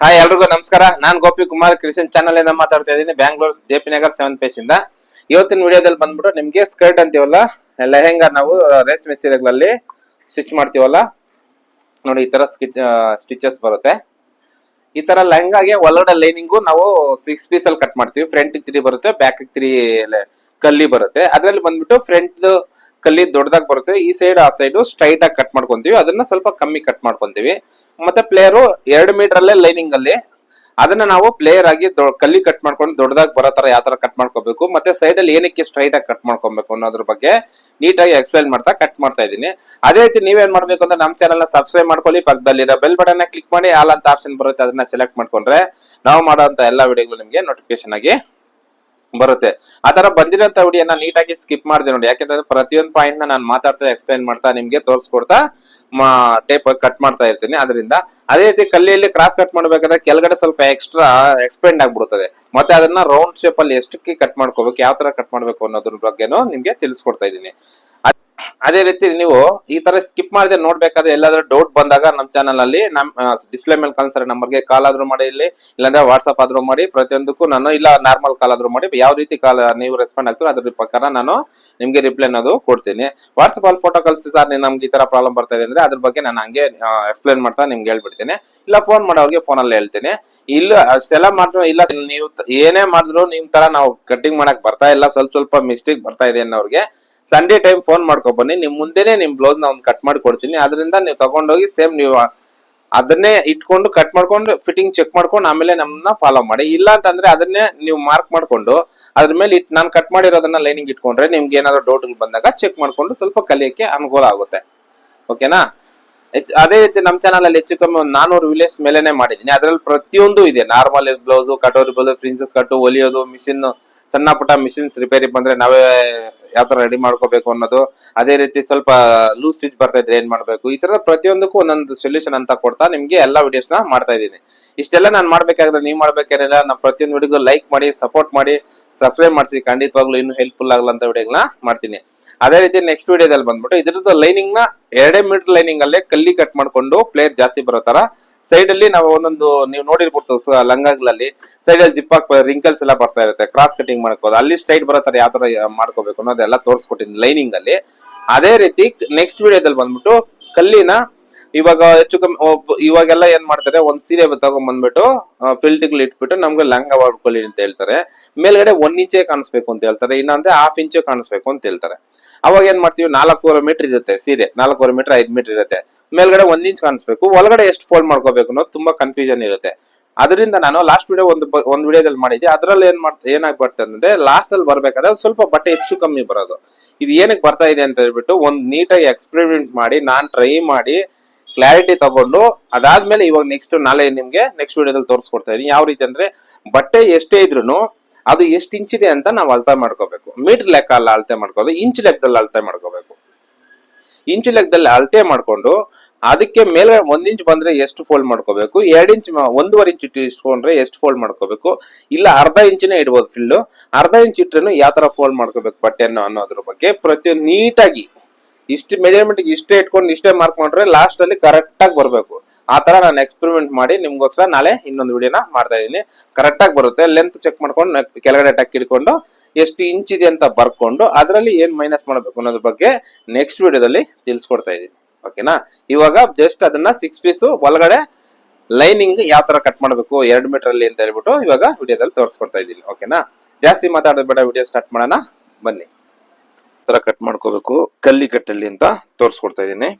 Hi ಎಲ್ರಿಗೂ ನಮಸ್ಕಾರ. ನಾನ್ ಗೋಪಿ ಕುಮಾರ್ ಕ್ರಿಶ್ಚಿಯನ್ ಚಾನಲ್ ಇಂದ ಮಾತಾಡ್ತಾ ಇದ್ದೀನಿ. Bangalore J P Nagar seven page ಇಂದ. ಇವತ್ತಿನ ವಿಡಿಯೋದಲ್ಲಿ ಬಂದ್ಬಿಟ್ಟು ನಿಮ್ಗೆ ಸ್ಕರ್ಟ್ ಅಂತೀವಲ್ಲ, ಲೆಹೆಂಗಾ ನಾವು ರೇಷ್ಮೆ ಸೀರೆಗಳಲ್ಲಿ ಸ್ಟಿಚ್ ಮಾಡ್ತೀವಲ್ಲ? ನೋಡಿ, ಈ ತರ ಸ್ಟಿಚಸ್ ಬರುತ್ತೆ. ಈ ತರ ಲೆಹಂಗಾಗೆ ಒಳಗಡೆ ಲೈನಿಂಗು ನಾವು ಸಿಕ್ಸ್ ಪೀಸ್ ಅಲ್ಲಿ ಕಟ್ ಮಾಡ್ತೀವಿ. ಫ್ರಂಟ್ ತ್ರೀ ಬರುತ್ತೆ ಬ್ಯಾಕ್ ತ್ರೀ ಕಲ್ಲಿ ಬರುತ್ತೆ. ಅದ್ರಲ್ಲಿ ಬಂದ್ಬಿಟ್ಟು ಫ್ರಂಟ್ ಕಲ್ಲಿ ದೊಡ್ಡದಾಗಿ ಬರುತ್ತೆ. ಈ ಸೈಡ್ ಆ ಸೈಡ್ ಸ್ಟ್ರೈಟ್ ಆಗಿ ಕಟ್ ಮಾಡ್ಕೊಂತೀವಿ. ಅದನ್ನ ಸ್ವಲ್ಪ ಕಮ್ಮಿ ಕಟ್ ಮಾಡ್ಕೊಂತೀವಿ. ಮತ್ತೆ ಪ್ಲೇಯರು ಎರಡು ಮೀಟರ್ ಅಲ್ಲೇ ಲೈನಿಂಗ್ ಅಲ್ಲಿ ಅದನ್ನ ನಾವು ಪ್ಲೇಯರ್ ಆಗಿ ಕಲ್ಲಿ ಕಟ್ ಮಾಡ್ಕೊಂಡು ದೊಡ್ಡದಾಗಿ ಬರೋ ತರ ಯಾವ ತರ ಕಟ್ ಮಾಡ್ಕೋಬೇಕು. ಮತ್ತೆ ಸೈಡ್ ಅಲ್ಲಿ ಏನಕ್ಕೆ ಸ್ಟ್ರೈಟ್ ಆಗಿ ಕಟ್ ಮಾಡ್ಕೊಬೇಕು ಅನ್ನೋದ್ರ ಬಗ್ಗೆ ನೀಟಾಗಿ ಎಕ್ಸ್ಪ್ಲೈನ್ ಮಾಡ್ತಾ ಕಟ್ ಮಾಡ್ತಾ ಇದ್ದೀನಿ. ಅದೇ ರೀತಿ ನೀವೇನ್ ಮಾಡ್ಬೇಕು ಅಂದ್ರೆ ನಮ್ಮ ಚಾನಲ್ನ ಸಬ್ಸ್ಕ್ರೈಬ್ ಮಾಡ್ಕೊಳ್ಳಿ. ಪಕ್ಕದಲ್ಲಿರೋ ಬೆಲ್ ಬಟನ್ ಕ್ಲಿಕ್ ಮಾಡಿ ಆಲ್ ಅಂತ ಆಪ್ಷನ್ ಬರುತ್ತೆ, ಅದನ್ನ ಸೆಲೆಕ್ಟ್ ಮಾಡ್ಕೊಂಡ್ರೆ ನಾವು ಮಾಡೋ ಎಲ್ಲಾ ವಿಡಿಯೋಗಳು ನಿಮ್ಗೆ ನೋಟಿಫಿಕೇಶನ್ ಆಗಿ ಬರುತ್ತೆ. ಆ ತರ ಬಂದಿರೋಂತ ವಿಡಿಯೋನ ನೀಟಾಗಿ ಸ್ಕಿಪ್ ಮಾಡಿದೆ ನೋಡಿ. ಯಾಕೆಂದ್ರೆ ಪ್ರತಿಯೊಂದು ಪಾಯಿಂಟ್ ನಾನು ಮಾತಾಡ್ತಾ ಎಕ್ಸ್ಪ್ಲೈನ್ ಮಾಡ್ತಾ ನಿಮ್ಗೆ ತೋರಿಸ್ಕೊಡ್ತಾ ಟೇಪ್ ಕಟ್ ಮಾಡ್ತಾ ಇರ್ತೀನಿ. ಅದರಿಂದ ಅದೇ ರೀತಿ ಕಲ್ಲಿಯಲ್ಲಿ ಕ್ರಾಸ್ ಕಟ್ ಮಾಡ್ಬೇಕಾದ್ರೆ ಕೆಳಗಡೆ ಸ್ವಲ್ಪ ಎಕ್ಸ್ಟ್ರಾ ಎಕ್ಸ್ಪೆಂಡ್ ಆಗ್ಬಿಡುತ್ತದೆ. ಮತ್ತೆ ಅದನ್ನ ರೌಂಡ್ ಶೇಪ್ ಅಲ್ಲಿ ಎಷ್ಟಕ್ಕೆ ಕಟ್ ಮಾಡ್ಕೋಬೇಕು, ಯಾವ ತರ ಕಟ್ ಮಾಡ್ಬೇಕು ಅನ್ನೋದ್ರ ಬಗ್ಗೆನೂ ನಿಮ್ಗೆ ತಿಳಿಸ್ಕೊಡ್ತಾ ಇದ್ದೀನಿ. ಅದ್- ರೀತಿ ನೀವು ಈ ತರ ಸ್ಕಿಪ್ ಮಾಡದೆ ನೋಡ್ಬೇಕಾದ್ರೆ ಎಲ್ಲಾದ್ರೂ ಡೌಟ್ ಬಂದಾಗ ನಮ್ಮ ಚಾನಲ್ ಅಲ್ಲಿ ನಮ್ ಡಿಸ್ಪ್ಲೇ ಮೇಲೆ ಕಾಣಿಸ್ತಾರೆ ನಂಬರ್ಗೆ ಕಾಲ್ ಆದ್ರೂ ಮಾಡಿ ಇಲ್ಲಿ, ಇಲ್ಲಾಂದ್ರೆ ವಾಟ್ಸ್ಆಪ್ ಆದ್ರೂ ಮಾಡಿ, ಪ್ರತಿಯೊಂದಕ್ಕೂ ನಾನು, ಇಲ್ಲ ನಾರ್ಮಲ್ ಕಾಲ್ ಆದ್ರೂ ಮಾಡಿ, ಯಾವ ರೀತಿ ಕಾಲ್ ನೀವು ರೆಸ್ಪಾಂಡ್ ಆಗ್ತೀರೋ ಅದ್ರ ಪ್ರಕಾರ ನಾನು ನಿಮ್ಗೆ ರಿಪ್ಲೈ ಅನ್ನೋದು ಕೊಡ್ತೀನಿ. ವಾಟ್ಸ್ಆಪ್ ಅಲ್ಲಿ ಫೋಟೋ ಕಳಿಸಿ ಸರ್ ನಮ್ಗೆ ಈ ತರ ಪ್ರಾಬ್ಲಮ್ ಬರ್ತಾ ಇದೆ ಅಂದ್ರೆ ಅದ್ರ ಬಗ್ಗೆ ನಾನು ಹಂಗೆ ಎಕ್ಸ್ಪ್ಲೇನ್ ಮಾಡ್ತಾ ನಿಮ್ಗೆ ಹೇಳ್ಬಿಡ್ತೀನಿ. ಇಲ್ಲ ಫೋನ್ ಮಾಡೋರಿಗೆ ಫೋನ್ ಅಲ್ಲಿ ಹೇಳ್ತೀನಿ. ಇಲ್ಲ, ಅಷ್ಟೆಲ್ಲ ಮಾಡಿದ್ರು ಇಲ್ಲ ನೀವು ಏನೇ ಮಾಡಿದ್ರು ನಿಮ್ ತರ ನಾವು ಕಟಿಂಗ್ ಮಾಡಕ್ ಬರ್ತಾ ಇಲ್ಲ. ಸ್ವಲ್ಪ ಸ್ವಲ್ಪ ಮಿಸ್ಟೇಕ್ ಬರ್ತಾ ಇದೆ ಅನ್ನೋರಿಗೆ ಸಂಡೇ ಟೈಮ್ ಫೋನ್ ಮಾಡ್ಕೊ ಬನ್ನಿ. ನಿಮ್ ಮುಂದೆನೆ ನಿಮ್ ಬ್ಲೌಸ್ನ ಒಂದು ಕಟ್ ಮಾಡಿ ಕೊಡ್ತೀನಿ. ಅದರಿಂದ ನೀವು ತಗೊಂಡೋಗಿ ಸೇಮ್ ನೀವು ಅದನ್ನೇ ಇಟ್ಕೊಂಡು ಕಟ್ ಮಾಡ್ಕೊಂಡು ಫಿಟ್ಟಿಂಗ್ ಚೆಕ್ ಮಾಡ್ಕೊಂಡು ಆಮೇಲೆ ನಮ್ಮನ್ನ ಫಾಲೋ ಮಾಡಿ. ಇಲ್ಲ ಅಂತಂದ್ರೆ ಅದನ್ನೇ ನೀವು ಮಾರ್ಕ್ ಮಾಡ್ಕೊಂಡು ಅದ್ರ ಮೇಲೆ ಇಟ್ ನಾನು ಕಟ್ ಮಾಡಿರೋದನ್ನ ಲೈನಿಂಗ್ ಇಟ್ಕೊಂಡ್ರೆ ನಿಮ್ಗೆ ಏನಾದ್ರು ಡೌಟ್ಗಳು ಬಂದಾಗ ಚೆಕ್ ಮಾಡ್ಕೊಂಡು ಸ್ವಲ್ಪ ಕಲಿಯಕ್ಕೆ ಅನುಕೂಲ ಆಗುತ್ತೆ. ಓಕೆನಾ ಅದೇ ರೀತಿ ನಮ್ಮ ಚಾನಲ್ ಅಲ್ಲಿ ಹೆಚ್ಚು ಕಮ್ಮಿ ಒಂದು ನಾನೂರು ವಿಲೇಜ್ ಮೇಲೆನೆ ಮಾಡಿದೀನಿ ಅದ್ರಲ್ಲಿ ಪ್ರತಿಯೊಂದು ಇದೆ. Normal blouse katori blouse princess cut ಹೊಲಿಯೋದು machine ಸಣ್ಣ ಪುಟ್ಟ ಮಿಷಿನ್ಸ್ ರಿಪೇರಿ ಬಂದ್ರೆ ನಾವೇ ಯಾವ ತರ ರೆಡಿ ಮಾಡ್ಕೋಬೇಕು ಅನ್ನೋದು. ಅದೇ ರೀತಿ ಸ್ವಲ್ಪ ಲೂಸ್ ಸ್ಟಿಚ್ ಬರ್ತಾ ಇದ್ರೆ ಏನ್ ಮಾಡ್ಬೇಕು? ಈ ತರ ಪ್ರತಿಯೊಂದಕ್ಕೂ ಒಂದೊಂದು ಸೊಲ್ಯೂಷನ್ ಅಂತ ಕೊಡ್ತಾ ನಿಮ್ಗೆ ಎಲ್ಲಾ ವಿಡಿಯೋಸ್ನ ಮಾಡ್ತಾ ಇದ್ದೀನಿ. ಇಷ್ಟೆಲ್ಲ ನಾನು ಮಾಡ್ಬೇಕಾದ್ರೆ ನೀವು ಮಾಡ್ಬೇಕೇನಿಲ್ಲ ನಮ್ಮ ಪ್ರತಿಯೊಂದು ವಿಡಿಯೋ ಲೈಕ್ ಮಾಡಿ ಸಪೋರ್ಟ್ ಮಾಡಿ ಸಬ್ಸ್ಕ್ರೈಬ್ ಮಾಡಿಸಿ. ಖಂಡಿತವಾಗ್ಲೂ ಇನ್ನೂ ಹೆಲ್ಪ್ಫುಲ್ ಆಗಲಂತ ವಿಡಿಯೋಗಳನ್ನ ಮಾಡ್ತೀನಿ. ಅದೇ ರೀತಿ ನೆಕ್ಸ್ಟ್ ವಿಡಿಯೋದಲ್ಲಿ ಬಂದ್ಬಿಟ್ಟು ಇದ್ರದ್ದು ಲೈನಿಂಗ್ನ ಎರಡೇ ಮೀಟರ್ ಲೈನಿಂಗ್ ಅಲ್ಲೇ ಕಲ್ಲಿ ಕಟ್ ಮಾಡ್ಕೊಂಡು ಪ್ಲೇಟ್ ಜಾಸ್ತಿ ಬರೋ ತರ ಸೈಡ್ ಅಲ್ಲಿ ನಾವು ಒಂದೊಂದು ನೀವು ನೋಡಿರ್ಬೋದು ಲಂಗಗಳಲ್ಲಿ ಸೈಡ್ ಅಲ್ಲಿ ಜಿಪ್ ಹಾಕ್ ರಿಂಕಲ್ಸ್ ಎಲ್ಲ ಬರ್ತಾ ಇರುತ್ತೆ ಕ್ರಾಸ್ ಕಟಿಂಗ್ ಮಾಡ್ಕೋದು ಅಲ್ಲಿ ಸ್ಟ್ರೈಟ್ ಬರೋ ತರ ಯಾವ ತರ ಮಾಡ್ಕೋಬೇಕು ಅನ್ನೋದೆಲ್ಲ ತೋರಿಸ್ಕೊಟ್ಟಿದ್ದೀನಿ ಲೈನಿಂಗ್ ಅಲ್ಲಿ. ಅದೇ ರೀತಿ ನೆಕ್ಸ್ಟ್ ವಿಡಿಯೋದಲ್ಲಿ ಬಂದ್ಬಿಟ್ಟು ಕಲ್ಲಿನ ಇವಾಗ ಹೆಚ್ಚು ಕಮ್ಮಿ ಇವಾಗೆಲ್ಲ ಏನ್ ಮಾಡ್ತಾರೆ, ಒಂದ್ ಸೀರೆ ತಗೊಂಡ್ ಬಂದ್ಬಿಟ್ಟು ಫಿಲ್ಟಿಂಗ್ ಇಟ್ಬಿಟ್ಟು ನಮ್ಗೆ ಲಂಗ ಮಾಡ್ಕೊಳ್ಳಿ ಅಂತ ಹೇಳ್ತಾರೆ. ಮೇಲ್ಗಡೆ ಒಂದ್ ಇಂಚೆ ಕಾಣಿಸ್ಬೇಕು ಅಂತ ಹೇಳ್ತಾರೆ ಇನ್ನಂದ್ರೆ ಹಾಫ್ ಇಂಚು ಕಾಣಿಸ್ಬೇಕು ಅಂತ ಹೇಳ್ತಾರೆ. ಅವಾಗ ಏನ್ ಮಾಡ್ತೀವಿ, ನಾಲ್ಕೂವರೆ ಮೀಟರ್ ಇರುತ್ತೆ ಸೀರೆ, ನಾಲ್ಕೂವರೆ ಮೀಟರ್ ಐದ್ ಮೀಟರ್ ಇರುತ್ತೆ. ಮೇಲ್ಗಡೆ ಒಂದ್ ಇಂಚ್ ಕಾಣಿಸ್ಬೇಕು. ಒಳಗಡೆ ಎಷ್ಟು ಫೋಲ್ಡ್ ಮಾಡ್ಕೋಬೇಕು ಅನ್ನೋದು ತುಂಬಾ ಕನ್ಫ್ಯೂಷನ್ ಇರುತ್ತೆ. ಅದರಿಂದ ನಾನು ಲಾಸ್ಟ್ ವಿಡಿಯೋ ಒಂದು ಒಂದ್ ವಿಡಿಯೋದಲ್ಲಿ ಮಾಡಿದ್ದೆ. ಅದ್ರಲ್ಲಿ ಏನ್ ಮಾಡ್ತಾ, ಏನಾಗಿ ಬರ್ತದೆ ಅಂದ್ರೆ ಲಾಸ್ಟ್ ಅಲ್ಲಿ ಬರ್ಬೇಕಾದ್ರೆ ಸ್ವಲ್ಪ ಬಟ್ಟೆ ಹೆಚ್ಚು ಕಮ್ಮಿ ಬರೋದು. ಇದು ಏನಕ್ಕೆ ಬರ್ತಾ ಇದೆ ಅಂತ ಹೇಳ್ಬಿಟ್ಟು ಒಂದ್ ನೀಟಾಗಿ ಎಕ್ಸ್ಪೆರಿಮೆಂಟ್ ಮಾಡಿ, ನಾನು ಟ್ರೈ ಮಾಡಿ ಕ್ಲಾರಿಟಿ ತಗೊಂಡು, ಅದಾದ್ಮೇಲೆ ಇವಾಗ ನೆಕ್ಸ್ಟ್ ನಾಳೆ ನಿಮ್ಗೆ ನೆಕ್ಸ್ಟ್ ವಿಡಿಯೋದಲ್ಲಿ ತೋರಿಸ್ಕೊಡ್ತಾ ಇದೀನಿ. ಯಾವ ರೀತಿ ಅಂದ್ರೆ, ಬಟ್ಟೆ ಎಷ್ಟೇ ಇದ್ರು ಅದು ಎಷ್ಟು ಇಂಚಿದೆ ಅಂತ ನಾವು ಅಳತೆ ಮಾಡ್ಕೋಬೇಕು. ಮೀಟರ್ ಲೆಕ್ಕ ಅಲ್ಲ ಅಳತೆ ಮಾಡ್ಕೋಬೇಕು ಇಂಚ್ ಲೆಕ್ಕದಲ್ಲಿ ಅಳತೆ ಮಾಡ್ಕೋಬೇಕು. ಇಂಚು ಲೆಕ್ಕದಲ್ಲಿ ಅಳತೆ ಮಾಡ್ಕೊಂಡು ಅದಕ್ಕೆ ಮೇಲೆ ಒಂದ್ ಇಂಚ್ ಬಂದ್ರೆ ಎಷ್ಟು ಫೋಲ್ಡ್ ಮಾಡ್ಕೋಬೇಕು? ಎರಡ್ ಇಂಚ್ ಒಂದೂವರೆ ಇಂಚ್ ಇಟ್ಟು ಇಟ್ಕೊಂಡ್ರೆ ಎಷ್ಟು ಫೋಲ್ಡ್ ಮಾಡ್ಕೋಬೇಕು? ಇಲ್ಲ ಅರ್ಧ ಇಂಚಿನೇ ಇಡ್ಬೋದು ಫಿಲ್ಲು ಅರ್ಧ ಇಂಚ್ ಇಟ್ರೇನು ಯಾವ ತರ ಫೋಲ್ಡ್ ಮಾಡ್ಕೋಬೇಕು ಬಟ್ಟೆಯನ್ನು ಅನ್ನೋದ್ರ ಬಗ್ಗೆ ಪ್ರತಿಯೊಂದು ನೀಟಾಗಿ ಇಷ್ಟು ಮೆಜರ್ಮೆಂಟ್ ಇಷ್ಟೇ ಇಟ್ಕೊಂಡು ಇಷ್ಟೇ ಮಾರ್ಕ್ ಮಾಡ್ರೆ ಲಾಸ್ಟ್ ಅಲ್ಲಿ ಕರೆಕ್ಟ್ ಆಗಿ ಬರ್ಬೇಕು. ಆ ತರ ನಾನು ಎಕ್ಸ್ಪೆರಿಮೆಂಟ್ ಮಾಡಿ ನಿಮ್ಗೋಸ್ಕರ ನಾಳೆ ಇನ್ನೊಂದು ವಿಡಿಯೋನ ಮಾಡ್ತಾ ಇದ್ದೀನಿ. ಕರೆಕ್ಟ್ ಆಗಿ ಬರುತ್ತೆ. ಲೆಂತ್ ಚೆಕ್ ಮಾಡ್ಕೊಂಡು ಕೆಳಗಡೆ ಟಕ್ ಇಟ್ಕೊಂಡು ಎಷ್ಟು ಇಂಚ್ ಇದೆ ಅಂತ ಬರ್ಕೊಂಡು ಅದರಲ್ಲಿ ಏನ್ ಮೈನಸ್ ಮಾಡಬೇಕು ಅನ್ನೋದ್ರ ಬಗ್ಗೆ ನೆಕ್ಸ್ಟ್ ವಿಡಿಯೋದಲ್ಲಿ ತಿಳಿಸ್ಕೊಡ್ತಾ ಇದ್ದೀನಿ. ಓಕೆನಾ ಇವಾಗ ಜಸ್ಟ್ ಅದನ್ನ ಸಿಕ್ಸ್ ಪೀಸ್ ಒಳಗಡೆ ಲೈನಿಂಗ್ ಯಾವ ತರ ಕಟ್ ಮಾಡಬೇಕು ಎರಡು ಮೀಟರ್ ಅಲ್ಲಿ ಅಂತ ಹೇಳ್ಬಿಟ್ಟು ಇವಾಗ ವಿಡಿಯೋದಲ್ಲಿ ತೋರಿಸ್ಕೊಡ್ತಾ ಇದ್ದೀನಿ. ಓಕೆನಾ ಜಾಸ್ತಿ ಮಾತಾಡೋದು ಬೇಡ ವಿಡಿಯೋ ಸ್ಟಾರ್ಟ್ ಮಾಡೋಣ. ಬನ್ನಿ. ತರ ಕಟ್ ಮಾಡ್ಕೋಬೇಕು. ಕಲ್ಲಿ ಕಟ್ಟಲ್ಲಿ ಅಂತ ತೋರಿಸ್ಕೊಡ್ತಾ ಇದ್ದೀನಿ.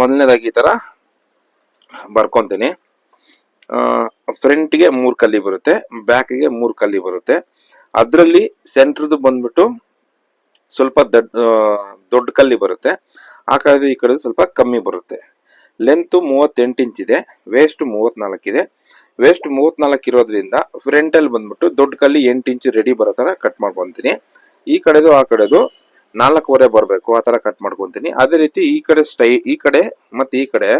ಮೊದಲನೇದಾಗಿ ಈ ತರ ಬರ್ಕೊಂತೀನಿ. ಫ್ರಂಟ್ಗೆ ಮೂರು ಕಲ್ಲಿ ಬರುತ್ತೆ, ಬ್ಯಾಕ್ಗೆ ಮೂರು ಕಲ್ಲಿ ಬರುತ್ತೆ. ಅದರಲ್ಲಿ ಸೆಂಟ್ರದ್ದು ಬಂದ್ಬಿಟ್ಟು ಸ್ವಲ್ಪ ದೊಡ್ಡ ದೊಡ್ಡ ಕಲ್ಲಿ ಬರುತ್ತೆ. ಆ ಕಡೆದು ಈ ಕಡೆ ಸ್ವಲ್ಪ ಕಮ್ಮಿ ಬರುತ್ತೆ. ಲೆಂತ್ ಮೂವತ್ತೆಂಟು ಇಂಚ್ ಇದೆ ವೇಸ್ಟ್ ಮೂವತ್ನಾಲ್ಕು ಇದೆ. ವೇಸ್ಟ್ ಮೂವತ್ನಾಲ್ಕು ಇರೋದ್ರಿಂದ ಫ್ರಂಟ್ ಅಲ್ಲಿ ಬಂದ್ಬಿಟ್ಟು ದೊಡ್ಡ ಕಲ್ಲಿ ಎಂಟು ಇಂಚು ರೆಡಿ ಬರೋ ಥರ ಕಟ್ ಮಾಡ್ಕೊಂತೀನಿ. ಈ ಕಡೆದು, ಆ ಕಡೆದು ನಾಲ್ಕೂವರೆ ಬರಬೇಕು, ಆ ತರ ಕಟ್ ಮಾಡ್ಕೊಂತೀನಿ. ಅದೇ ರೀತಿ ಈ ಕಡೆ ಸ್ಟೈ ಈ ಕಡೆ ಮತ್ತೆ ಈ ಕಡೆ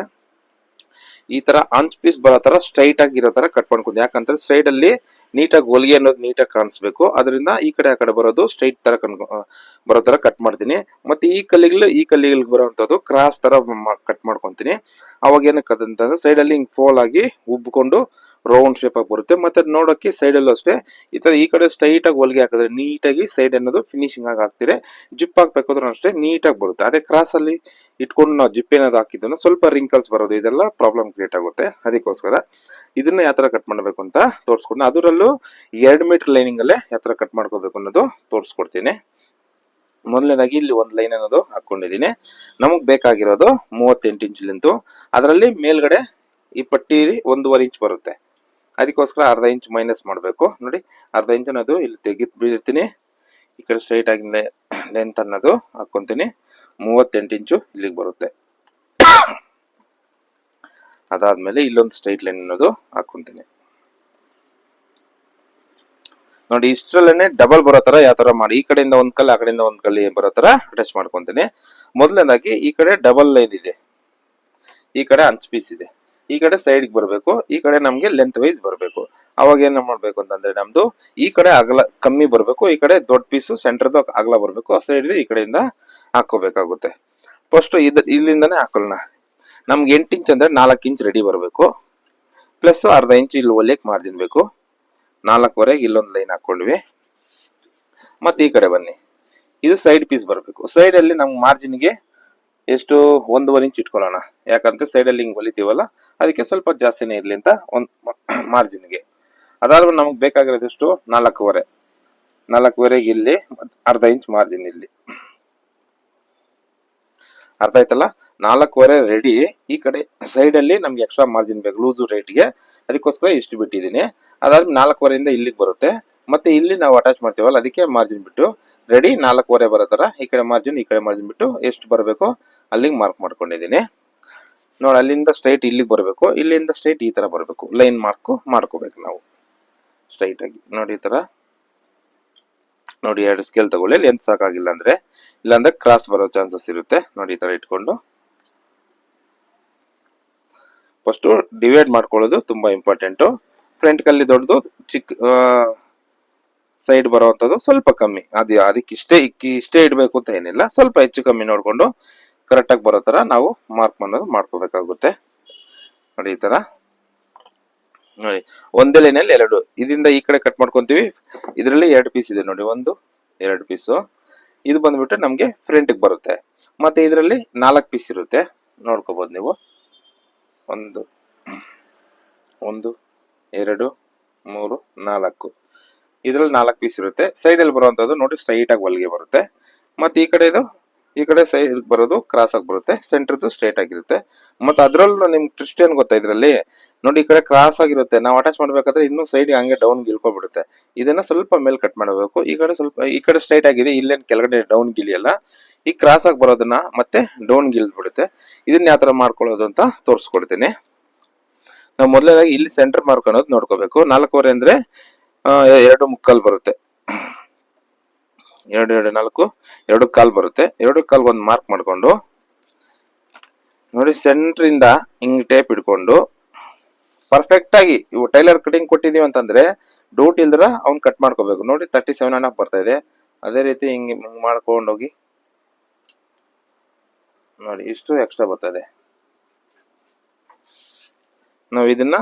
ಈ ತರ ಅಂಚ್ ಪೀಸ್ ಬರೋ ತರ ಸ್ಟ್ರೈಟ್ ಆಗಿ ಇರೋ ತರ ಕಟ್ ಮಾಡ್ಕೊಂಡು, ಯಾಕಂದ್ರೆ ಸೈಡ್ ಅಲ್ಲಿ ನೀಟಾಗಿ ಹೊಲಿಗೆ ಅನ್ನೋದು ನೀಟಾಗಿ ಕಾಣಿಸ್ಬೇಕು. ಅದರಿಂದ ಈ ಕಡೆ, ಆ ಕಡೆ ಬರೋದು ಸ್ಟ್ರೈಟ್ ತರ ಕಣ್ ಬರೋ ತರ ಕಟ್ ಮಾಡ್ತೀನಿ. ಮತ್ತೆ ಈ ಕಲ್ಲಿಗಳು ಈ ಕಲ್ಲಿಗಳಿಗೆ ಬರೋವಂಥದ್ದು ಕ್ರಾಸ್ ತರ ಕಟ್ ಮಾಡ್ಕೊಂತೀನಿ. ಅವಾಗ ಏನಕ್ಕೆ ಅಂತಂದ್ರೆ ಸೈಡ್ ಅಲ್ಲಿ ಹಿಂಗ್ ಫೋಲ್ ಆಗಿ ಉಬ್ಕೊಂಡು ರೌಂಡ್ ಶೇಪ್ ಆಗಿ ಬರುತ್ತೆ. ಮತ್ತೆ ಸೈಡ್ ಅಲ್ಲೂ ಅಷ್ಟೇ, ಈ ತರ ಈ ಕಡೆ ಸ್ಟ್ರೈಟ್ ಆಗಿ ಹೊಲಿಗೆ ಹಾಕಿದ್ರೆ ನೀಟಾಗಿ ಸೈಡ್ ಅನ್ನೋದು ಫಿನಿಶಿಂಗ್ ಆಗಿ ಹಾಕ್ತಿದ್ರೆ ಜಿಪ್ ಹಾಕ್ಬೇಕಾದ್ರೂ ಅಷ್ಟೇ ನೀಟಾಗಿ ಬರುತ್ತೆ. ಅದೇ ಕ್ರಾಸ್ ಅಲ್ಲಿ ಇಟ್ಕೊಂಡು ನಾವು ಜಿಪ್ ಏನಾದ್ರು ಸ್ವಲ್ಪ ರಿಂಕಲ್ಸ್ ಬರೋದು, ಇದೆಲ್ಲ ಪ್ರಾಬ್ಲಮ್ ಕ್ರಿಯೇಟ್ ಆಗುತ್ತೆ. ಅದಕ್ಕೋಸ್ಕರ ಇದನ್ನ ಯಾವ ಕಟ್ ಮಾಡಬೇಕು ಅಂತ ತೋರಿಸ್ಕೊಂಡು ಅದರಲ್ಲೂ ಎರಡು ಮೀಟರ್ ಲೈನಿಂಗ್ ಅಲ್ಲೇ ಯಾವ ಕಟ್ ಮಾಡ್ಕೋಬೇಕು ಅನ್ನೋದು ತೋರಿಸ್ಕೊಡ್ತೀನಿ. ಮೊದಲನೇದಾಗಿ ಇಲ್ಲಿ ಒಂದು ಲೈನ್ ಅನ್ನೋದು ಹಾಕೊಂಡಿದ್ದೀನಿ ನಮಗ್ ಬೇಕಾಗಿರೋದು ಮೂವತ್ತೆಂಟು ಇಂಚ್ ಲೆಂತು ಅದರಲ್ಲಿ ಮೇಲ್ಗಡೆ ಈ ಪಟ್ಟಿ ಒಂದೂವರೆ ಇಂಚ್ ಬರುತ್ತೆ. ಅದಕ್ಕೋಸ್ಕರ ಅರ್ಧ ಇಂಚ್ ಮೈನಸ್ ಮಾಡಬೇಕು. ನೋಡಿ, ಅರ್ಧ ಇಂಚ್ ಅನ್ನೋದು ಇಲ್ಲಿ ತೆಗೆದು ಬೀಳ್ತೀನಿ ಈ ಕಡೆ ಸ್ಟ್ರೈಟ್ ಆಗಿ ಲೆಂತ್ ಅನ್ನೋದು ಹಾಕೊಂತೀನಿ ಮೂವತ್ತೆಂಟು ಇಂಚು ಇಲ್ಲಿಗೆ ಬರುತ್ತೆ. ಅದಾದ್ಮೇಲೆ ಇಲ್ಲೊಂದು ಸ್ಟ್ರೈಟ್ ಲೈನ್ ಅನ್ನೋದು ಹಾಕೊಂತೀನಿ ನೋಡಿ ಇಷ್ಟರಲ್ಲೇನೆ ಡಬಲ್ ಬರೋ ತರ ಯಾವ ತರ ಮಾಡಿ, ಈ ಕಡೆಯಿಂದ ಒಂದ್ ಕಲ್ಲಿ, ಆ ಕಡೆಯಿಂದ ಒಂದ್ ಕಲ್ಲಿ ಬರೋ ತರ ಅಟ್ಯಾಚ್ ಮಾಡ್ಕೊಂತೀನಿ. ಮೊದಲನೇದಾಗಿ ಈ ಕಡೆ ಡಬಲ್ ಲೈನ್ ಇದೆ. ಈ ಕಡೆ ಅಂಚ್ ಪೀಸ್ ಇದೆ. ಈ ಕಡೆ ಸೈಡ್ಗೆ ಬರಬೇಕು, ಈ ಕಡೆ ನಮಗೆ ಲೆಂತ್ ವೈಸ್ ಬರಬೇಕು. ಅವಾಗ ಏನು ಮಾಡಬೇಕು ಅಂತಂದ್ರೆ ನಮ್ದು ಈ ಕಡೆ ಅಗಲ ಕಮ್ಮಿ ಬರಬೇಕು, ಈ ಕಡೆ ದೊಡ್ಡ ಪೀಸು ಸೆಂಟರ್ದು ಅಗಲ ಬರಬೇಕು, ಆ ಸೈಡ್ ಈ ಕಡೆಯಿಂದ ಹಾಕೋಬೇಕಾಗುತ್ತೆ. ಫಸ್ಟ್ ಇದು ಇಲ್ಲಿಂದನೇ ಹಾಕೋಲ್ಲ ನಮ್ಗೆ ಎಂಟು ಇಂಚ್ ಅಂದ್ರೆ ನಾಲ್ಕು ಇಂಚ್ ರೆಡಿ ಬರಬೇಕು. ಪ್ಲಸ್ ಅರ್ಧ ಇಂಚ್ ಇಲ್ಲಿ ಒಲೆಕ್ ಮಾರ್ಜಿನ್ ಬೇಕು. ನಾಲ್ಕುವರೆಗೆ ಇಲ್ಲೊಂದು ಲೈನ್ ಹಾಕೊಂಡ್ವಿ ಮತ್ತೆ ಈ ಕಡೆ ಬನ್ನಿ. ಇದು ಸೈಡ್ ಪೀಸ್ ಬರಬೇಕು. ಸೈಡಲ್ಲಿ ನಮ್ಗೆ ಮಾರ್ಜಿನ್ಗೆ ಎಷ್ಟು ಒಂದೂವರೆ ಇಂಚ್ ಇಟ್ಕೊಳ್ಳೋಣ. ಯಾಕಂತ ಸೈಡಲ್ಲಿ ಹಿಂಗೆ ಹೊಲಿತೀವಲ್ಲ, ಅದಕ್ಕೆ ಸ್ವಲ್ಪ ಜಾಸ್ತಿನೇ ಇರಲಿ ಅಂತ ಒಂದು ಮಾರ್ಜಿನ್ಗೆ ಅದಾದ್ಮೇಲೆ ನಮ್ಗೆ ಬೇಕಾಗಿರೋದಿಷ್ಟು ನಾಲ್ಕೂವರೆ. ನಾಲ್ಕೂವರೆಗೆ ಇಲ್ಲಿ ಅರ್ಧ ಇಂಚ್ ಮಾರ್ಜಿನ್ ಇಲ್ಲಿ. ಅರ್ಥ ಆಯ್ತಲ್ಲ? ನಾಲ್ಕೂವರೆ ರೆಡಿ ಈ ಕಡೆ ಸೈಡಲ್ಲಿ ನಮ್ಗೆ ಎಕ್ಸ್ಟ್ರಾ ಮಾರ್ಜಿನ್ ಬೇಕು ಲೂಸು ರೇಟ್ಗೆ ಅದಕ್ಕೋಸ್ಕರ ಇಷ್ಟು ಬಿಟ್ಟಿದ್ದೀನಿ. ಅದಾದ್ಮೇಲೆ ನಾಲ್ಕೂವರೆಯಿಂದ ಇಲ್ಲಿಗೆ ಬರುತ್ತೆ. ಮತ್ತೆ ಇಲ್ಲಿ ನಾವು ಅಟ್ಯಾಚ್ ಮಾಡ್ತೀವಲ್ಲ, ಅದಕ್ಕೆ ಮಾರ್ಜಿನ್ ಬಿಟ್ಟು ರೆಡಿ ನಾಲ್ಕೂವರೆ ಬರೋ ಥರ ಈ ಕಡೆ ಮಾರ್ಜಿನ್ ಈ ಕಡೆ ಮಾರ್ಜಿನ್ ಬಿಟ್ಟು ಎಷ್ಟು ಬರಬೇಕು? ಅಲ್ಲಿಗೆ ಮಾರ್ಕ್ ಮಾಡ್ಕೊಂಡಿದ್ದೀನಿ ನೋಡಿ ಅಲ್ಲಿಂದ ಸ್ಟ್ರೈಟ್ ಇಲ್ಲಿಗೆ ಬರಬೇಕು, ಇಲ್ಲಿಂದ ಸ್ಟ್ರೈಟ್ ಈ ಥರ ಬರಬೇಕು. ಲೈನ್ ಮಾರ್ಕು ಮಾಡ್ಕೋಬೇಕು ನಾವು. ಸ್ಟ್ರೈಟ್ ಆಗಿ. ನೋಡಿ ಈ ತರ. ನೋಡಿ ಎರಡು ಸ್ಕೇಲ್ ತಗೊಳ್ಳಿ. ಲೆಂತ್ ಸಾಕಾಗಿಲ್ಲ ಅಂದರೆ, ಇಲ್ಲಾಂದ್ರೆ ಕ್ರಾಸ್ ಬರೋ ಚಾನ್ಸಸ್ ಇರುತ್ತೆ. ನೋಡಿ ಈ ತರ ಇಟ್ಕೊಂಡು. ಫಸ್ಟು ಡಿವೈಡ್ ಮಾಡ್ಕೊಳ್ಳೋದು ತುಂಬಾ ಇಂಪಾರ್ಟೆಂಟು ಫ್ರಂಟ್ ಕಲ್ಲಿ ದೊಡ್ಡದು ಚಿಕ್ಕ ಸೈಡ್ ಬರೋವಂಥದ್ದು ಸ್ವಲ್ಪ ಕಮ್ಮಿ. ಅದು ಅದಕ್ಕೆ ಇಷ್ಟೇ ಇಕ್ಕಿ ಇಷ್ಟೇ ಇಡಬೇಕು ಅಂತ ಏನಿಲ್ಲ. ಸ್ವಲ್ಪ ಹೆಚ್ಚು ಕಮ್ಮಿ ನೋಡ್ಕೊಂಡು ಕರೆಕ್ಟ್ ಆಗಿ ಬರೋ ತರ ನಾವು ಮಾರ್ಕ್ ಅನ್ನೋದು ಮಾಡ್ಕೋಬೇಕಾಗುತ್ತೆ. ನೋಡಿ ಈ ತರ. ನೋಡಿ, ಒಂದೇ ಲೈನಲ್ಲಿ ಎರಡು. ಇದರಿಂದ ಈ ಕಡೆ ಕಟ್ ಮಾಡ್ಕೊಂತೀವಿ. ಇದರಲ್ಲಿ ಎರಡು ಪೀಸ್ ಇದೆ ನೋಡಿ, ಒಂದು, ಎರಡು ಪೀಸು ಇದು ಬಂದ್ಬಿಟ್ಟು ನಮಗೆ ಫ್ರಂಟ್ಗೆ ಬರುತ್ತೆ. ಮತ್ತೆ ಇದರಲ್ಲಿ ನಾಲ್ಕು ಪೀಸ್ ಇರುತ್ತೆ. ನೋಡ್ಕೋಬಹುದು ನೀವು. ಒಂದು ಒಂದು, ಎರಡು, ಮೂರು, ನಾಲ್ಕು. ಇದರಲ್ಲಿ ನಾಲ್ಕು ಪೀಸ್ ಇರುತ್ತೆ. ಸೈಡ್ ಅಲ್ಲಿ ಬರುವಂತದ್ದು ನೋಡಿ ಸ್ಟ್ರೈಟ್ ಆಗಿ ಹೊಲಿಗೆ ಬರುತ್ತೆ. ಮತ್ತೆ ಈ ಕಡೆ ಇದು ಈ ಕಡೆ ಸೈಡ್ ಬರೋದು ಕ್ರಾಸ್ ಆಗಿ ಬರುತ್ತೆ ಸೆಂಟರ್ದು ಸ್ಟ್ರೈಟ್ ಆಗಿರುತ್ತೆ. ಮತ್ತೆ ಅದ್ರಲ್ಲೂ ನಿಮ್ಗೆ ಟ್ರಿಸ್ಟ್ ಏನ್ ಗೊತ್ತಾ ಇದ್ರಲ್ಲಿ? ನೋಡಿ ಈ ಕಡೆ ಕ್ರಾಸ್ ಆಗಿರುತ್ತೆ, ನಾವು ಅಟ್ಯಾಚ್ ಮಾಡ್ಬೇಕಾದ್ರೆ ಇನ್ನು ಸೈಡ್ ಹಂಗೆ ಡೌನ್ ಗಿಲ್ಕೊಬಿಡುತ್ತೆ ಇದನ್ನ ಸ್ವಲ್ಪ ಮೇಲ್ ಕಟ್ ಮಾಡಬೇಕು. ಈ ಕಡೆ ಸ್ವಲ್ಪ, ಈ ಕಡೆ ಸ್ಟ್ರೈಟ್ ಆಗಿದೆ, ಇಲ್ಲೇನ್ ಕೆಳಗಡೆ ಡೌನ್ ಗಿಲಿಯಲ್ಲ ಈ ಕ್ರಾಸ್ ಆಗಿ ಬರೋದನ್ನ ಮತ್ತೆ ಡೌನ್ ಗಿಲ್ದ್ಬಿಡುತ್ತೆ ಇದನ್ನ ಯಾವ ತರ ಮಾಡ್ಕೊಳ್ಳೋದು ಅಂತ ತೋರಿಸ್ಕೊಡ್ತೀನಿ. ನಾವು ಮೊದಲನೇದಾಗಿ ಇಲ್ಲಿ ಸೆಂಟರ್ ಮಾರ್ಕ್ ಅನ್ನೋದು ನೋಡ್ಕೋಬೇಕು. ನಾಲ್ಕೂವರೆ ಅಂದ್ರೆ ಎರಡು ಮುಕ್ಕಲ್ ಬರುತ್ತೆ. ಎರಡು ಎರಡು, ನಾಲ್ಕು, ಎರಡು ಕಾಲ್ ಬರುತ್ತೆ. ಎರಡು ಕಾಲ್ ಒಂದು ಮಾರ್ಕ್ ಮಾಡಿಕೊಂಡು, ನೋಡಿ ಸೆಂಟರ್ ಇಂದ ಹಿಂಗ್ ಟೇಪ್ ಇಟ್ಕೊಂಡು ಪರ್ಫೆಕ್ಟ್ ಆಗಿ ಇವು ಟೈಲರ್ ಕಟಿಂಗ್ ಕೊಟ್ಟಿದೀವಿ ಅಂತಂದ್ರೆ ಡೌಟ್ ಇಲ್ದ್ರ ಅವ್ನ್ ಕಟ್ ಮಾಡ್ಕೋಬೇಕು. ನೋಡಿ ತರ್ಟಿ ಸೆವೆನ್ ಅನ್ನ ಬರ್ತಾ ಇದೆ. ಅದೇ ರೀತಿ ಹಿಂಗೆ, ಹಿಂಗ್ ಮಾಡ್ಕೊಂಡು ಹೋಗಿ, ನೋಡಿ ಇಷ್ಟು ಎಕ್ಸ್ಟ್ರಾ ಬರ್ತದೆ ನಾವು ಇದನ್ನ,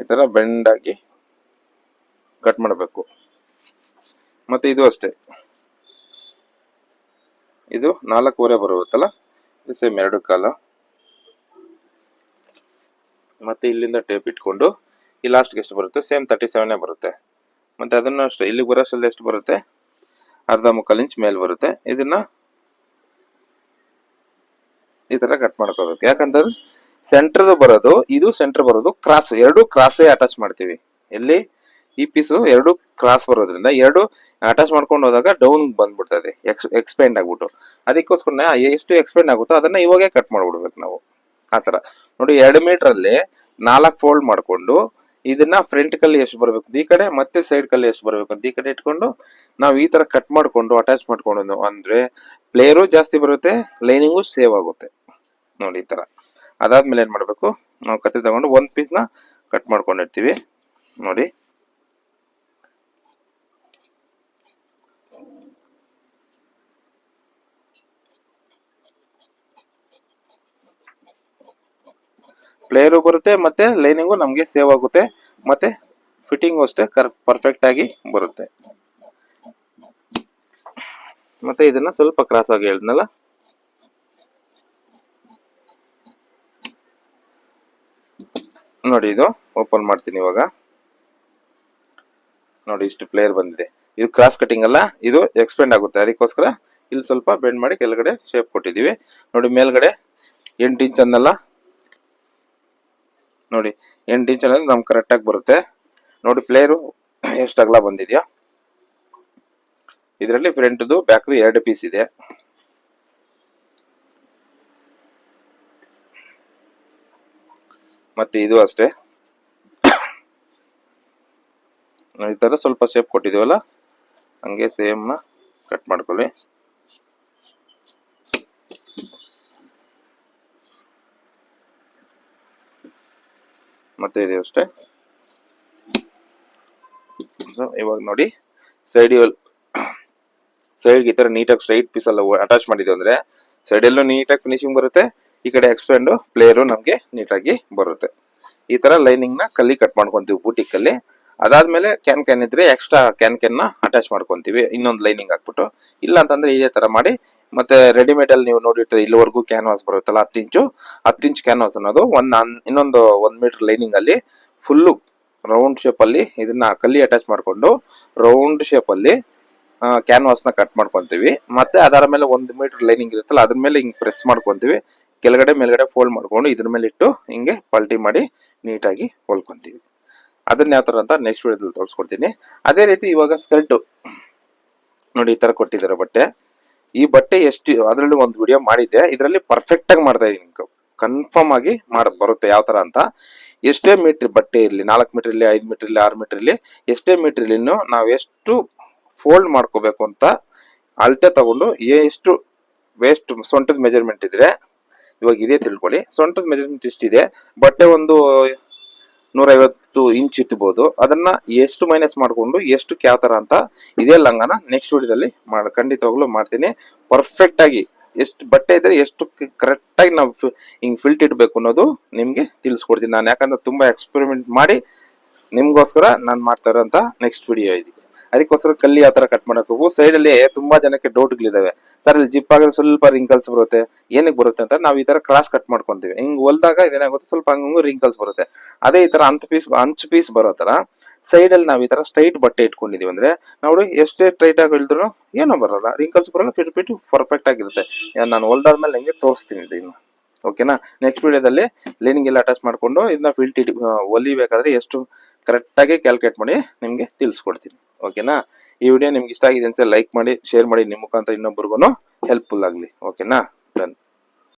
ಈ ತರ ಬೆಂಡ್ ಕಟ್ ಮಾಡಬೇಕು. ಮತ್ತೆ ಇದು ಅಷ್ಟೇ. ಇದು ನಾಲ್ಕೂವರೆ ಬರುತ್ತಲ್ಲ? ಇದು ಸೇಮ್ ಎರಡು ಕಾಲ. ಮತ್ತೆ ಇಲ್ಲಿಂದ ಟೇಪ್ ಇಟ್ಕೊಂಡು ಈ ಲಾಸ್ಟ್ಗೆ ಎಷ್ಟು ಬರುತ್ತೆ? ಸೇಮ್ ತರ್ಟಿ ಸೆವೆನೇ ಬರುತ್ತೆ. ಮತ್ತೆ ಅದನ್ನು ಅಷ್ಟೇ, ಇಲ್ಲಿಗೆ ಬರೋಷ್ಟರಲ್ಲಿ ಎಷ್ಟು ಬರುತ್ತೆ? ಅರ್ಧ ಮುಕ್ಕಾಲು ಇಂಚ್ ಮೇಲೆ ಬರುತ್ತೆ. ಇದನ್ನ ಈ ಥರ ಕಟ್ ಮಾಡ್ಕೋಬೇಕು. ಯಾಕಂತಂದ್ರೆ ಸೆಂಟರ್ ಬರೋದು, ಇದು ಸೆಂಟರ್ ಬರೋದು ಕ್ರಾಸ್ ಎರಡು ಕ್ರಾಸೇ ಅಟ್ಯಾಚ್ ಮಾಡ್ತೀವಿ. ಎಲ್ಲಿ? ಈ ಪೀಸು ಎರಡು ಕ್ರಾಸ್ ಬರೋದ್ರಿಂದ ಎರಡು ಅಟ್ಯಾಚ್ ಮಾಡ್ಕೊಂಡು ಹೋದಾಗ ಡೌನ್ ಬಂದ್ಬಿಡ್ತದೆ ಎಕ್ಸ್ ಎಕ್ಸ್ಪೆಂಡ್ ಆಗ್ಬಿಟ್ಟು. ಅದಕ್ಕೋಸ್ಕರ ಎಷ್ಟು ಎಕ್ಸ್ಪೆಂಡ್ ಆಗುತ್ತೋ ಅದನ್ನ ಇವಾಗೇ ಕಟ್ ಮಾಡ್ಬಿಡ್ಬೇಕು ನಾವು. ಆತರ ನೋಡಿ, ಎರಡು ಮೀಟರ್ ಅಲ್ಲಿ ನಾಲ್ಕು ಫೋಲ್ಡ್ ಮಾಡ್ಕೊಂಡು ಇದನ್ನ ಫ್ರಂಟ್ ಕಲ್ಲಿ ಎಷ್ಟು ಬರಬೇಕು, ಈ ಕಡೆ ಮತ್ತೆ ಸೈಡ್ ಕಲ್ಲಿ ಎಷ್ಟು ಬರಬೇಕು ಅಂತ ಈ ಕಡೆ ಇಟ್ಕೊಂಡು ನಾವು ಈ ತರ ಕಟ್ ಮಾಡ್ಕೊಂಡು ಅಟ್ಯಾಚ್ ಮಾಡ್ಕೊಂಡು ಅಂದ್ರೆ ಪ್ಲೇಯರು ಜಾಸ್ತಿ ಬರುತ್ತೆ ಲೈನಿಂಗು ಸೇವ್ ಆಗುತ್ತೆ. ನೋಡಿ, ಈ ತರ ಅದಾದ್ಮೇಲೆ ಏನ್ ಮಾಡಬೇಕು? ನಾವು ಕತ್ತಿ ತಗೊಂಡು ಒಂದು ಪೀಸ್ನ ಕಟ್ ಮಾಡ್ಕೊಂಡಿರ್ತೀವಿ. ನೋಡಿ. ಪ್ಲೇಯರು ಬರುತ್ತೆ, ಮತ್ತೆ ಲೈನಿಂಗು ನಮಗೆ ಸೇವ್ ಆಗುತ್ತೆ, ಮತ್ತೆ ಫಿಟ್ಟಿಂಗು ಅಷ್ಟೇ ಕರ್ ಪರ್ಫೆಕ್ಟ್ ಆಗಿ ಬರುತ್ತೆ. ಮತ್ತೆ ಇದನ್ನ ಸ್ವಲ್ಪ ಕ್ರಾಸ್ ಆಗಿ ಹೇಳಿದ್ನಲ್ಲ? ನೋಡಿ ಇದು ಓಪನ್ ಮಾಡ್ತೀನಿ ಇವಾಗ. ನೋಡಿ ಇಷ್ಟು ಪ್ಲೇಯರ್ ಬಂದಿದೆ. ಇದು ಕ್ರಾಸ್ ಕಟಿಂಗ್ ಅಲ್ಲ, ಇದು ಎಕ್ಸ್ಪೆಂಡ್ ಆಗುತ್ತೆ. ಅದಕ್ಕೋಸ್ಕರ ಇಲ್ಲಿ ಸ್ವಲ್ಪ ಬೆಂಡ್ ಮಾಡಿ ಕೆಳಗಡೆ ಶೇಪ್ ಕೊಟ್ಟಿದೀವಿ ನೋಡಿ ಮೇಲ್ಗಡೆ ಎಂಟು ಇಂಚ್ ಅನ್ನಲ್ಲ ನೋಡಿ ಎಂಟು ಇಂಚ್ ಅನ್ನೋದು ನಮ್ಗೆ ಕರೆಕ್ಟಾಗಿ ಬರುತ್ತೆ. ನೋಡಿ ಪ್ಲೇಯರು ಎಷ್ಟು ಅಗಲ ಬಂದಿದೆಯಾ. ಇದರಲ್ಲಿ ಫ್ರಂಟ್ದು ಬ್ಯಾಕ್ದು ಎರಡು ಪೀಸ್ ಇದೆ. ಮತ್ತೆ ಇದು ಅಷ್ಟೇ. ಈ ಥರ ಸ್ವಲ್ಪ ಶೇಪ್ ಕೊಟ್ಟಿದ್ದೀವಲ್ಲ? ಹಂಗೆ ಸೇಮ್ನ ಕಟ್ ಮಾಡ್ಕೊಳ್ಳಿ. ಮತ್ತೆ ಇದೆ ಅಷ್ಟೇ. ಸೊ ಇವಾಗ ನೋಡಿ ಸೈಡ್ ಸೈಡ್ ಈ ತರ ನೀಟಾಗಿ ಸ್ಟ್ರೈಟ್ ಪೀಸ್ ಎಲ್ಲ ಅಟ್ಯಾಚ್ ಮಾಡಿದ್ವಿ ಅಂದ್ರೆ ಸೈಡ್ ಎಲ್ಲೂ ನೀಟಾಗಿ ಫಿನಿಶಿಂಗ್ ಬರುತ್ತೆ, ಈ ಕಡೆ ಎಕ್ಸ್ಪ್ಯಾಂಡ್ ಪ್ಲೇಯರು ನಮ್ಗೆ ನೀಟಾಗಿ ಬರುತ್ತೆ. ಈ ತರ ಲೈನಿಂಗ್ನ ಕಲ್ಲಿ ಕಟ್ ಮಾಡ್ಕೊಂತೀವಿ ಬೂಟಿಕ್ ಅಲ್ಲಿ ಅದಾದ್ಮೇಲೆ ಕ್ಯಾನ್ ಕ್ಯಾನ್ ಇದ್ರೆ ಎಕ್ಸ್ಟ್ರಾ ಕ್ಯಾನ್ ಕ್ಯಾನ್ನ ಅಟ್ಯಾಚ್ ಮಾಡ್ಕೊಂತೀವಿ, ಇನ್ನೊಂದು ಲೈನಿಂಗ್ ಹಾಕ್ಬಿಟ್ಟು. ಇಲ್ಲ ಅಂತಂದ್ರೆ ಇದೇ ತರ ಮಾಡಿ ಮತ್ತೆ ರೆಡಿಮೇಡ್ ಅಲ್ಲಿ ನೀವು ನೋಡಿರ್ತೀರಿ, ಇಲ್ಲಿವರೆಗೂ ಕ್ಯಾನ್ವಾಸ್ ಬರುತ್ತಲ್ಲ, ಹತ್ತು ಇಂಚು, ಹತ್ತು ಇಂಚ್ ಕ್ಯಾನ್ವಾಸ್ ಅನ್ನೋದು ಒಂದ್ ಇನ್ನೊಂದು ಒಂದ್ ಮೀಟರ್ ಲೈನಿಂಗ್ ಅಲ್ಲಿ ಫುಲ್ಲು ರೌಂಡ್ ಶೇಪ್ ಅಲ್ಲಿ ಇದನ್ನ ಕಲ್ಲಿ ಅಟ್ಯಾಚ್ ಮಾಡ್ಕೊಂಡು ರೌಂಡ್ ಶೇಪ್ ಅಲ್ಲಿ ಕ್ಯಾನ್ವಾಸ್ನ ಕಟ್ ಮಾಡ್ಕೊಂತೀವಿ. ಮತ್ತೆ ಅದರ ಮೇಲೆ ಒಂದು ಮೀಟರ್ ಲೈನಿಂಗ್ ಇರುತ್ತಲ್ಲ, ಅದ್ರ ಮೇಲೆ ಹಿಂಗ್ ಪ್ರೆಸ್ ಮಾಡ್ಕೊಂತೀವಿ. ಕೆಳಗಡೆ, ಮೇಲ್ಗಡೆ ಫೋಲ್ಡ್ ಮಾಡ್ಕೊಂಡು ಇದ್ರ ಮೇಲೆ ಇಟ್ಟು ಹಿಂಗೆ ಪಲ್ಟಿ ಮಾಡಿ ನೀಟಾಗಿ ಹೊಲ್ಕೊಂತೀವಿ. ಅದನ್ನ ಯಾವ ತರ ಅಂತ ನೆಕ್ಸ್ಟ್ ವಿಡಿಯೋದಲ್ಲಿ ತೋರಿಸ್ಕೊಡ್ತೀನಿ. ಅದೇ ರೀತಿ ಇವಾಗ ಸ್ಕರ್ಟ್ ನೋಡಿ ಈ ತರ ಕೊಟ್ಟಿದ್ದಾರೆ ಬಟ್ಟೆ. ಈ ಬಟ್ಟೆ ಎಷ್ಟು, ಅದರಲ್ಲಿ ಒಂದು ವಿಡಿಯೋ ಮಾಡಿದ್ದೆ. ಇದರಲ್ಲಿ ಪರ್ಫೆಕ್ಟ್ ಆಗಿ ಮಾಡ್ತಾ ಇದೀನಿ ಕನ್ಫರ್ಮ್ ಆಗಿ ಮಾಡ, ಬರುತ್ತೆ ಯಾವ ತರ ಅಂತ. ಎಷ್ಟೇ ಮೀಟರ್ ಬಟ್ಟೆ ಇರಲಿ, ನಾಲ್ಕು ಮೀಟರ್ ಇರಲಿ, ಐದು ಮೀಟರ್ ಇರಲಿ, ಆರು ಮೀಟರ್ ಇರಲಿ, ಎಷ್ಟೇ ಮೀಟರ್ ಇರಲಿ ನಾವು ಎಷ್ಟು ಫೋಲ್ಡ್ ಮಾಡ್ಕೋಬೇಕು ಅಂತ ಅಳತೆ ತಗೊಂಡು ಎಷ್ಟು ವೇಸ್ಟ್ ಸೊಂಟದ ಮೆಜರ್ಮೆಂಟ್ ಇದ್ರೆ, ಇವಾಗ ಇದೇ ತಿಳ್ಕೊಳ್ಳಿ. ಸೊಂಟದ ಮೆಜರ್ಮೆಂಟ್ ಇಷ್ಟಿದೆ ಬಟ್ಟೆ ಒಂದು ನೂರೈವತ್ತು ಇಂಚ್ ಇಟ್ಬೋದು. ಅದನ್ನ ಎಷ್ಟು ಮೈನಸ್ ಮಾಡಿಕೊಂಡು ಎಷ್ಟು ಕ್ಯಾತರ ತರ ಅಂತ ಇದೇ ಲಂಗನ ನೆಕ್ಸ್ಟ್ ವಿಡಿಯೋದಲ್ಲಿ ಮಾಡ, ಖಂಡಿತವಾಗ್ಲೂ ಮಾಡ್ತೀನಿ. ಪರ್ಫೆಕ್ಟ್ ಆಗಿ ಎಷ್ಟು ಬಟ್ಟೆ ಇದ್ರೆ ಎಷ್ಟು ಕರೆಕ್ಟ್ ಆಗಿ ನಾವು ಹಿಂಗ್ ಫಿಲ್ಟ್ ಇಡ್ಬೇಕು ಅನ್ನೋದು ನಿಮ್ಗೆ ತಿಳಿಸ್ಕೊಡ್ತೀನಿ. ನಾನು ಯಾಕಂದ್ರೆ ತುಂಬಾ ಎಕ್ಸ್ಪೆರಿಮೆಂಟ್ ಮಾಡಿ ನಿಮ್ಗೋಸ್ಕರ ನಾನು ಮಾಡ್ತಾ ಇರೋಂತ ನೆಕ್ಸ್ಟ್ ವಿಡಿಯೋ ಇದೆ. ಅದಕ್ಕೋಸ್ಕರ ಕಲ್ಲಿ ಯಾವ ತರ ಕಟ್ ಮಾಡಬೇಕು ಸೈಡ್ ಅಲ್ಲಿ ತುಂಬಾ ಜನಕ್ಕೆ ಡೌಟ್ಗಳಿದಾವೆ ಸರ್, ಇಲ್ಲಿ ಜಿಪ್ ಆದ್ರೆ ಸ್ವಲ್ಪ ರಿಂಕಲ್ಸ್ ಬರುತ್ತೆ. ಏನಕ್ಕೆ ಬರುತ್ತೆ? ಅಂತ ನಾವು ಈ ತರ ಕ್ರಾಸ್ ಕಟ್ ಮಾಡ್ಕೊಂತೀವಿ. ಹಿಂಗ್ ಹೊಲ್ದಾಗ ಇದೇನಾಗುತ್ತೆ ಸ್ವಲ್ಪ ಹಂಗು ರಿಂಕಲ್ಸ್ ಬರುತ್ತೆ. ಅದೇ ಈ ತರ ಅಂತ ಪೀಸ್ ಅಂಚು ಪೀಸ್ ಬರೋ ತರ ಸೈಡ್ ಅಲ್ಲಿ ನಾವು ಈ ತರ ಸ್ಟ್ರೈಟ್ ಬಟ್ಟೆ ಇಟ್ಕೊಂಡಿದೀವಿ ಅಂದ್ರೆ ನೋಡಿ ಎಷ್ಟೇ ಟೈಟ್ ಆಗಿ ಹೇಳಿದ್ರು ಏನೋ ಬರಲ್ಲ. ರಿಂಕಲ್ಸ್ ಬರಲ್ಲ ಫಿಟ್ ಬಿಟ್ಟು ಪರ್ಫೆಕ್ಟ್ ಆಗಿರುತ್ತೆ. ನಾನು ನಾನು ಹೊಲ್ದಾದ್ಮೇಲೆ ಹೆಂಗೆ ತೋರಿಸ್ತೀನಿ ಇದನ್ನ ಓಕೆನಾ ನೆಕ್ಸ್ಟ್ ವಿಡಿಯೋದಲ್ಲಿ ಲೈನಿಂಗ್ ಎಲ್ಲ ಅಟ್ಯಾಚ್ ಮಾಡ್ಕೊಂಡು ಇದನ್ನ ಫಿಲ್ಟ್ ಹೊಲಿಬೇಕಾದ್ರೆ ಎಷ್ಟು ಕರೆಕ್ಟಾಗಿ ಕ್ಯಾಲ್ಕುಲೇಟ್ ಮಾಡಿ ನಿಮಗೆ ತಿಳಿಸ್ಕೊಡ್ತೀನಿ. ಓಕೆನಾ? ಈ ವಿಡಿಯೋ ನಿಮ್ಗೆ ಇಷ್ಟ ಆಗಿದೆ ಅಂತ ಲೈಕ್ ಮಾಡಿ ಶೇರ್ ಮಾಡಿ, ನಿಮ್ಮ ಮುಖಾಂತರ ಇನ್ನೊಬ್ಬರಿಗೂ ಹೆಲ್ಪ್ಫುಲ್ ಆಗಲಿ. ಓಕೆನಾ?